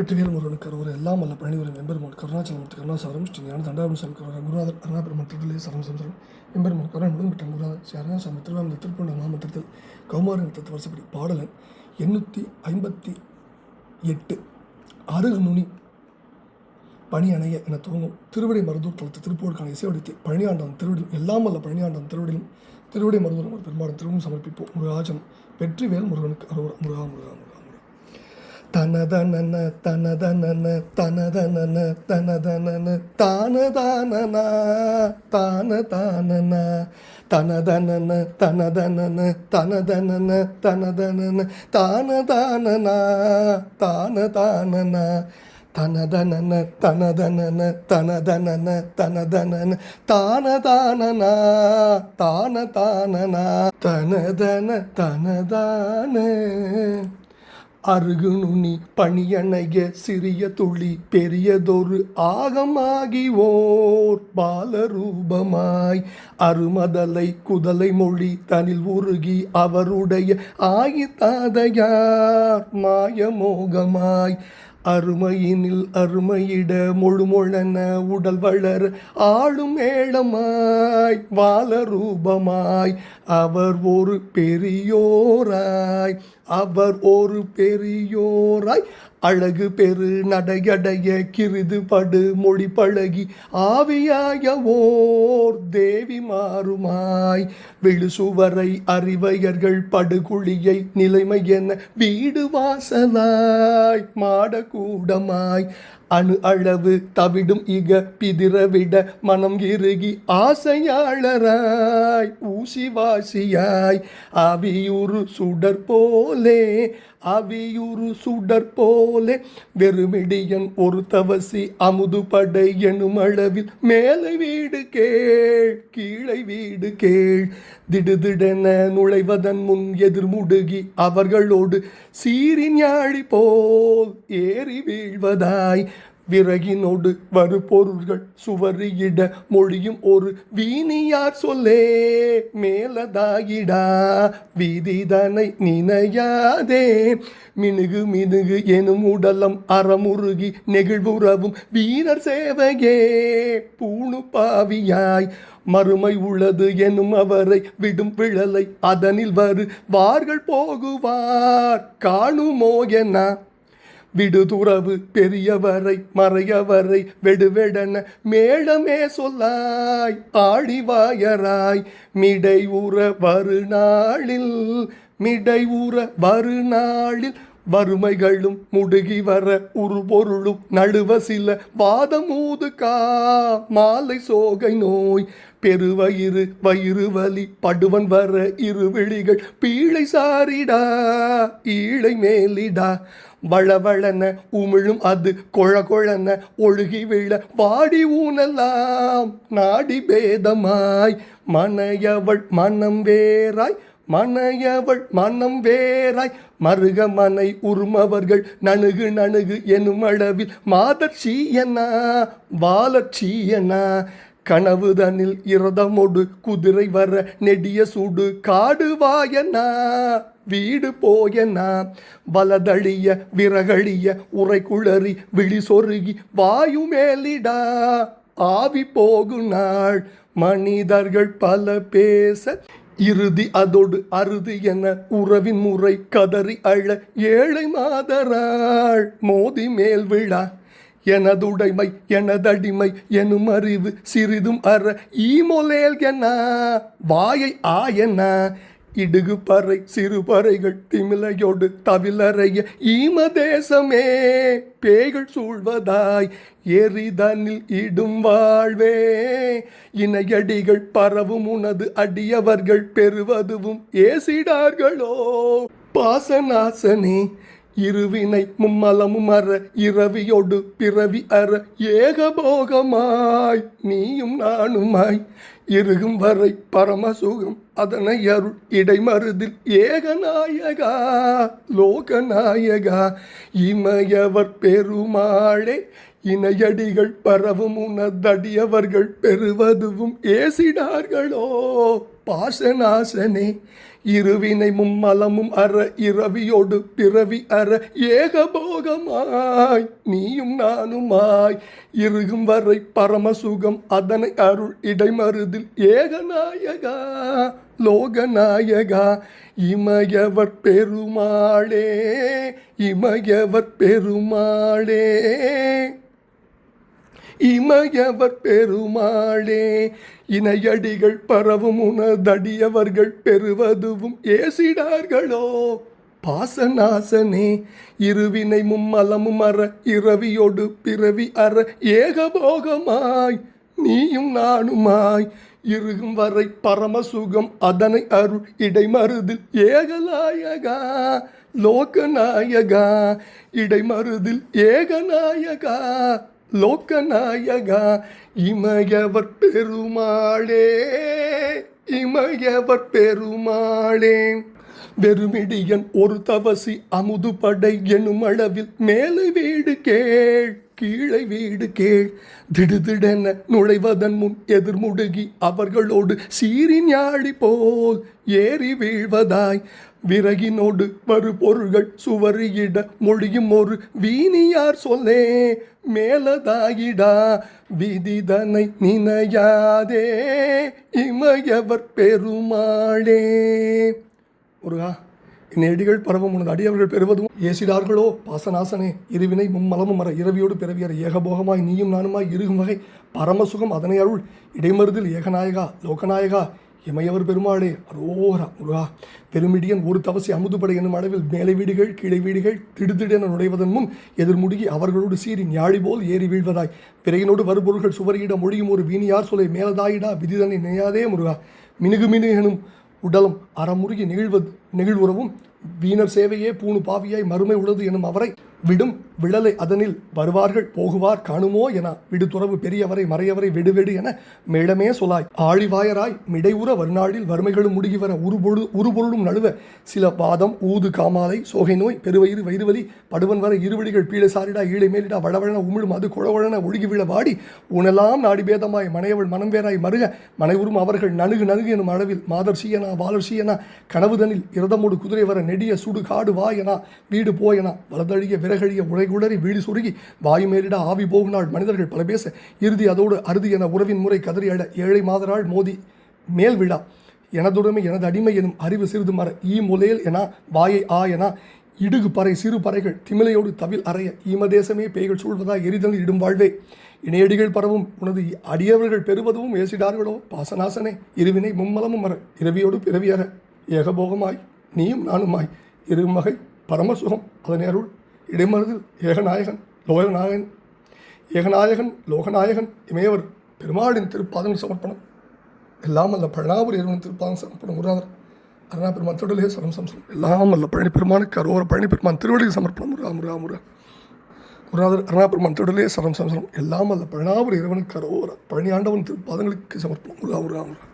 வெற்றிவேல் முருகன் ஒரு எல்லாம் அல்ல பழனிவரும் எம்பெருமான் கருணாச்சலமூர்த்தி கருணாசாரம் ஸ்ரீ ஞான தண்டாபுரம் சாமி கருணா குருநாதர் அருணாபெருமான் திருவிலே சரம் சந்திரன் எம்பெருமான் கருணா முழுவதும் பெற்ற குருநாதர். ஸ்ரீ அருணாசாமி திருவாமந்த திருப்பூர் மாமந்திரத்தில் கௌமாரன் தத்து வருஷப்படி பாடலன் எண்ணூற்றி ஐம்பத்தி எட்டு அருகு நுனி பணி அணைய என துவங்கும் திருவிடை மருதூர் தளத்து திருப்பூருக்கான இசைவடித்து பழனியாண்டான் திருவடியும் எல்லாம் அல்ல பழனியாண்டான் திருவிடிலும் திருவிடை மருதூர் அவர் பெருமாடன் திருவிடும் சமர்ப்பிப்போம். முருகாஜனம். வெற்றிவேல் முருகனுக்கு அருவர் முருகா முருகா முருகா. முருகா தனதனன தனதனன தனதனன தனதனன தானதானனா தானதானனா தனதனன தனதனன தனதனன தனதனன தானதானனா தானதானனா தனதனன தனதனன தனதனன தனதனன தானதானனா தானதானனா தனதன தனதான அருகுநுனி பணியணைய சிறிய துளி பெரியதொரு ஆகமாகி ஓர் பாலரூபமாய் அருமதலை குதலை மொழி தனில் உருகி அவருடைய ஆயித்தாதையார் மாயமோகமாய் அருமையினில் அருமையிட முழுமொழன உடல் வளர் ஆளும் ஏழமாய் வாலரூபமாய். அவர் ஒரு பெரியோராய் அவர் ஒரு பெரியோராய். அழகு பெரு நடையடைய கிருது படு மொழி பழகி ஆவியாய ஓர் தேவி மாறுமாய். விழுசுவரை அறிவையர்கள் படுகுழியை நிலைமை என வீடு வாசலாய் மாடக்கூடமாய் அணு அளவு தவிடும் இக பிதிரவிட மனம் இறுகி ஆசையாளராய். ஊசி வாசியாய் அவியுறு சுடர் போலே அவியுரு சுடர் போலே வெறுமிடியன் ஒரு தவசி அமுது படை எனும் அளவில் மேலை வீடு கேள் கீழே வீடு கேள். திடுதிடென நுழைவதன் முன் எதிர்முடுகி அவர்களோடு சீரின் யாழி போல் ஏறி வீழ்வதாய் விறகினோடு வரு பொருள்கள் சுவரியிட மொழியும் ஒரு வீணியார் சொல்லே மேலதாயிடா வீதிதனை நினையாதே. மினுகு மினுகு எனும் உடலம் அறமுருகி நெகிழ்வுறவும் வீரர் சேவையே பூணு பாவியாய் மறுமை உள்ளது எனும் அவரை விடும் விழலை அதனில் வரு வார்கள் போகுவார் காணுமோ என விடுதுறவு பெரியவரை மறையவரை வெடுவெடன மேடமே சொல்லாய் ஆடிவாயராய் மிடை ஊற வருநாளில் மிடை ஊற வருநாளில் வறுமைகளும் முடுகி வர உரு பொருளும் நடுவ சில வாதமூது கா மாலை சோகை நோய் பெருவயிறு வயிறு வலி படுவன் வர இருவிழிகள் பீழை சாரிடா ஈழை மேலிடா. வளவளன உமிழும் அது கொழ கொழன ஒழுகி விழ வாடி ஊனலாம். நாடி பேதமாய் மனையவள் மனம் வேறாய் மனையவள் மனம் வேறாய். மருக மனை உருமவர்கள் நணுகு நணுகு எனும் அளவில் மாதர்ச்சியனா வாலட்சியனா வாலர் சீயனா கனவுதனில் இரதமொடு குதிரை வர நெடிய சூடு காடு வாயனா வீடு போயனா வலதழிய விறகழிய உரை குளறி விழி சொருகி வாயு மேலிடா ஆவி போகு நாள் மனிதர்கள் பல பேச இறுதி அதோடு அறுதி என உறவின் முறை கதறி அழ ஏழை மாதராள் மோதி மேல் விழா. எனதுடைமை எனதடிமை எனும் அறிவு சிறிதும் அற ஈமொலேல் என வாயை ஆயன இடுகுப்பறை சிறுபறைகள் திமிலையோடு தவிலறைய ஈம தேசமே பேய்கள் சூழ்வதாய் எரிதனில் இடும் வாழ்வே. இணையடிகள் பரவும் உனது அடியவர்கள் பெறுவதுவும் ஏசிடார்களோ. பாசநாசனே இருவினை மும்மலமும் அற இரவியோடு பிறவி அற ஏகபோகமாய் நீயும் நானுமாய் இருகும் வரை பரமசுகம் அதனை அருள் இடைமருதில் ஏகநாயகா லோகநாயகா இமயவர் பெருமாளே இணையடிகள் பரவும் உனதடியவர்கள் பெறுவதுவும் ஏசிடார்களோ பாசனாசனே இருவினை மும்மலமும் அற இரவியோடு பிறவி அற ஏகபோகமாய் நீயும் நானுமாய். இருகும் வரை பரமசுகம் அதனை அருள் இடைமருதில் ஏகநாயகா லோகநாயகா. இமயவர் பெருமாளே இமயவர் பெருமாளே. இமயவர் பெருமாளே இணையடிகள் பரவும் உனதடியவர்கள் பெறுவதுவும் ஏசிடார்களோ? பாசநாசனே இருவினை மும்மலமும் அற இரவியோடு பிறவி அற ஏகபோகமாய் நீயும் நானுமாய் இருகும் வரை பரமசுகம் அதனை அருள் இடைமருதில் ஏகநாயகா லோகநாயகா இடைமருதில் ஏகநாயகா. லோகநாயகா இமயவர் பெருமாளே இமயவர் பெருமாளே. வெறுமிடியன் ஒரு தவசி அமுது படை எனும் அளவில் மேலே வீடு கேள் கீழே வீடு கேள். திடுதிடென நுழைவதன் முன் எதிர்முடுகி அவர்களோடு சீறி ஞாழி போல் ஏறி வீழ்வதாய் விறகினோடு வரு பொருள்கள் சுவரியிட மொழியும் ஒரு வீணியார் சொல்லே மேலதாயிடா விதிதனை நினையாதே இமயவர் பெருமாளே. முருகா என் அடிகள் பரவும் உனது அடியவர்கள் பெறுவதும் ஏசிடார்களோ? பாசநாசனே இருவினை மும்மலமும் மர இரவியோடு பிறவியர் ஏகபோகமாய் நீயும் நானுமாய் இருகும் வகை பரமசுகம் அதனை அருள். இடைமருதில் ஏகநாயகா லோகநாயகா இமையவர் பெருமாளே அரோரா முருகா பெருமிடியன் ஒரு தவசை அமுதுபடை என்னும் அளவில் மேலை வீடுகள் கீழே வீடுகள் திடுதிடென நுழைவதன் முன் எதிர்முடுகி அவர்களோடு சீறி ஞாழி போல் ஏறி வீழ்வதாய். பிறகினோடு வருபொருள்கள் சுவரியிட மொழியும் ஒரு வீணியார் சொலை மேலதாயிடா விதிதனை நினையாதே முருகா. மினுகு மினுகனும் உடலும் அறமுருகி நெகிழ்வது நெகிழ்வுறவும் வீணர் சேவையே பூணு பாவியாய் மறுமை உள்ளது எனும் அவரை விடும் விழலை அதனில் வருவார்கள் போகுவார் காணுமோ என விடுதுறவு பெரியவரை மறையவரை வெடுவெடு என மேளமே சொலாய். ஆழிவாயராய் மிடைவுற வருநாளில் வறுமைகளும் முடுகி வர உருபொழு உருபொருளும் நழுவ சில வாதம் ஊது காமாலை சோகை நோய் பெருவயிறு வயிறுவலி படுவன் வர இருவடிகள் பீழ சாரிடா ஈழை மேலிடா வளவழன உமிழும் அது குழவழன ஒழுகி விழ வாடி. உணலாம் நாடி பேதமாய் மனையவள் மனம் வேறாய் மருக மனைவரும் அவர்கள் நணுகு நணுகு எனும் அளவில் மாதர் சீயனா வாலர் சீயனா கனவுதனில் இரதமோடு குதிரை வர நெடிய சுடு காடு வாயனா வீடு போயனா விரக விறகழிய உரைகுளறி வீடு சுருகி வாயு மேலிட ஆவி போகுநாள் மனிதர்கள் பல பேச இறுதி அதோடு அறுதி என உறவின் முறை கதறி அட ஏழை மாதராள் மோதி மேல் விழா எனதுடைமை எனது அடிமை எனும் அறிவு சிறிது மர ஈ முலையல் என வாயை ஆ என இடுகு பறை சிறு பறைகள் திமிலையோடு தவில் அறைய ஈமதேசமே பேய்கள் சூழ்வதாய் எரிதல் இடும் வாழ்வே. இணையடிகள் பரவும் உனது அடியவர்கள் பெறுவதும் ஏசிடார்களோ? பாசநாசனே இருவினை மும்மலமும் மர இரவியோடு பிறவியற ஏகபோகமாய் நீயும் நானுமாய் இருமகை பரமசுகம் அதனேருள் இடைமருதில் ஏகநாயகன் லோகநாயகன் ஏகநாயகன் லோகநாயகன் இமையவர் பெருமாளின் திருப்பாதம் சமர்ப்பணம். எல்லாம் அல்ல பழனாபுரி இறைவன் திருப்பாதம் சமர்ப்பணம். முருகாதர் அருணா பெருமான் திருடலே சரம் சம்சம் எல்லாம் அல்ல பழனி பெருமானுக்கு அரோர பழனி பெருமான் திருவடிக்கு சமர்ப்பணம். முருகா முருகா முருகா. குருநாதர் அருணா பெருமான் திருடலே சரம் சம்சரம் எல்லாம் அல்ல பழனாபுரி இறைவனுக்கு அரோர பழனி ஆண்டவன் திருப்பாதங்களுக்கு சமர்ப்பணம். முருகா முருகா முருகா.